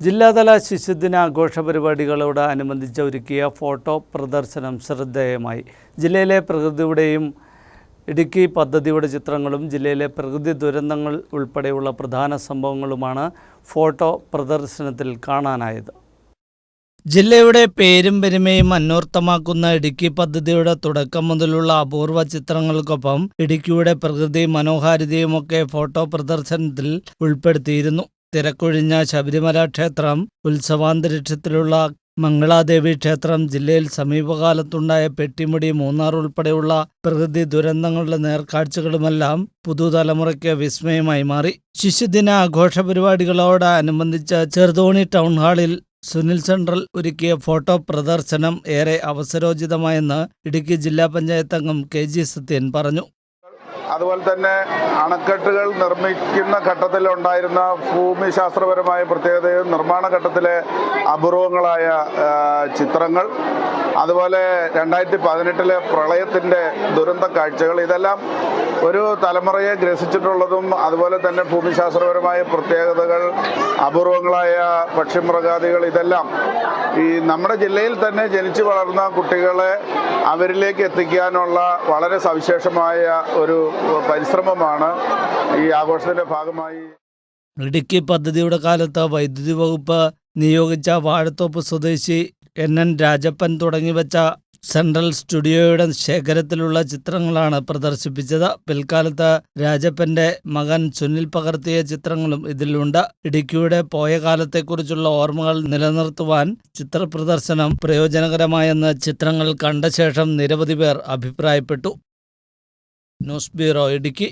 ജില്ലാതല ശിശുദിന ആഘോഷ പരിപാടികളോട് അനുബന്ധിച്ച് ഒരുക്കിയ ഫോട്ടോ പ്രദർശനം ശ്രദ്ധേയമായി. ജില്ലയിലെ പ്രകൃതിയുടെയും ഇടുക്കി പദ്ധതിയുടെ ചിത്രങ്ങളും ജില്ലയിലെ പ്രകൃതി ദുരന്തങ്ങൾ ഉൾപ്പെടെയുള്ള പ്രധാന സംഭവങ്ങളുമാണ് ഫോട്ടോ പ്രദർശനത്തിൽ കാണാനായത്. ജില്ലയുടെ പേരും പെരുമയും അന്വർത്ഥമാക്കുന്ന ഇടുക്കി പദ്ധതിയുടെ തുടക്കം മുതലുള്ള അപൂർവ ചിത്രങ്ങൾക്കൊപ്പം ഇടുക്കിയുടെ പ്രകൃതി മനോഹാരിതയുമൊക്കെ ഫോട്ടോ പ്രദർശനത്തിൽ ഉൾപ്പെടുത്തിയിരുന്നു. തിരക്കൊഴിഞ്ഞ ശബരിമല ക്ഷേത്രം ഉത്സവാന്തരീക്ഷത്തിലുള്ള മംഗളാദേവി ക്ഷേത്രം ജില്ലയിൽ സമീപകാലത്തുണ്ടായ പെട്ടിമുടി മൂന്നാർ ഉൾപ്പെടെയുള്ള പ്രകൃതി ദുരന്തങ്ങളുടെ നേർക്കാഴ്ചകളുമെല്ലാം പുതുതലമുറയ്ക്ക് വിസ്മയമായി മാറി. ശിശുദിന ആഘോഷ പരിപാടികളോടനുബന്ധിച്ച് ചെറുതോണി ടൗൺ ഹാളിൽ സുനിൽ സെൻട്രൽ ഒരുക്കിയ ഫോട്ടോ പ്രദർശനം ഏറെ അവസരോചിതമായെന്ന് ഇടുക്കി ജില്ലാ പഞ്ചായത്ത് അംഗം കെ ജി സത്യൻ പറഞ്ഞു. അതുപോലെ തന്നെ അണക്കെട്ടുകൾ നിർമ്മിക്കുന്ന ഘട്ടത്തിൽ ഉണ്ടായിരുന്ന ഭൂമിശാസ്ത്രപരമായ പ്രത്യേകതയും നിർമ്മാണ ഘട്ടത്തിലെ അപൂർവങ്ങളായ ചിത്രങ്ങൾ. അതുപോലെ രണ്ടായിരത്തി പതിനെട്ടിലെ പ്രളയത്തിന്റെ ദുരന്ത കാഴ്ചകൾ. ഇതെല്ലാം ഒരു തലമുറയെ ഗ്രസിച്ചിട്ടുള്ളതും അതുപോലെ തന്നെ ഭൂമിശാസ്ത്രപരമായ പ്രത്യേകതകൾ അപൂർവങ്ങളായ പക്ഷിമൃഗാദികൾ ഇതെല്ലാം ഈ നമ്മുടെ ജില്ലയിൽ തന്നെ ജനിച്ചു വളർന്ന കുട്ടികളെ അവരിലേക്ക് എത്തിക്കാനുള്ള വളരെ സവിശേഷമായ ഒരു പരിശ്രമമാണ് ഈ ആഘോഷത്തിന്റെ ഭാഗമായി. ഇടുക്കി പദ്ധതിയുടെ കാലത്ത് വൈദ്യുതി വകുപ്പ് നിയോഗിച്ച വാഴത്തോപ്പ് സ്വദേശി എൻ എൻ രാജപ്പൻ തുടങ്ങിവെച്ച സെൻട്രൽ സ്റ്റുഡിയോയുടെ ശേഖരത്തിലുള്ള ചിത്രങ്ങളാണ് പ്രദർശിപ്പിച്ചത്. പിൽക്കാലത്ത് രാജപ്പന്റെ മകൻ സുനിൽ പകർത്തിയ ചിത്രങ്ങളും ഇതിലുണ്ട്. ഇടുക്കിയുടെ പോയ കാലത്തെക്കുറിച്ചുള്ള ഓർമ്മകൾ നിലനിർത്തുവാൻ ചിത്രപ്രദർശനം പ്രയോജനകരമായെന്ന് ചിത്രങ്ങൾ കണ്ട ശേഷം നിരവധി പേർ അഭിപ്രായപ്പെട്ടു. News bureau Idukki.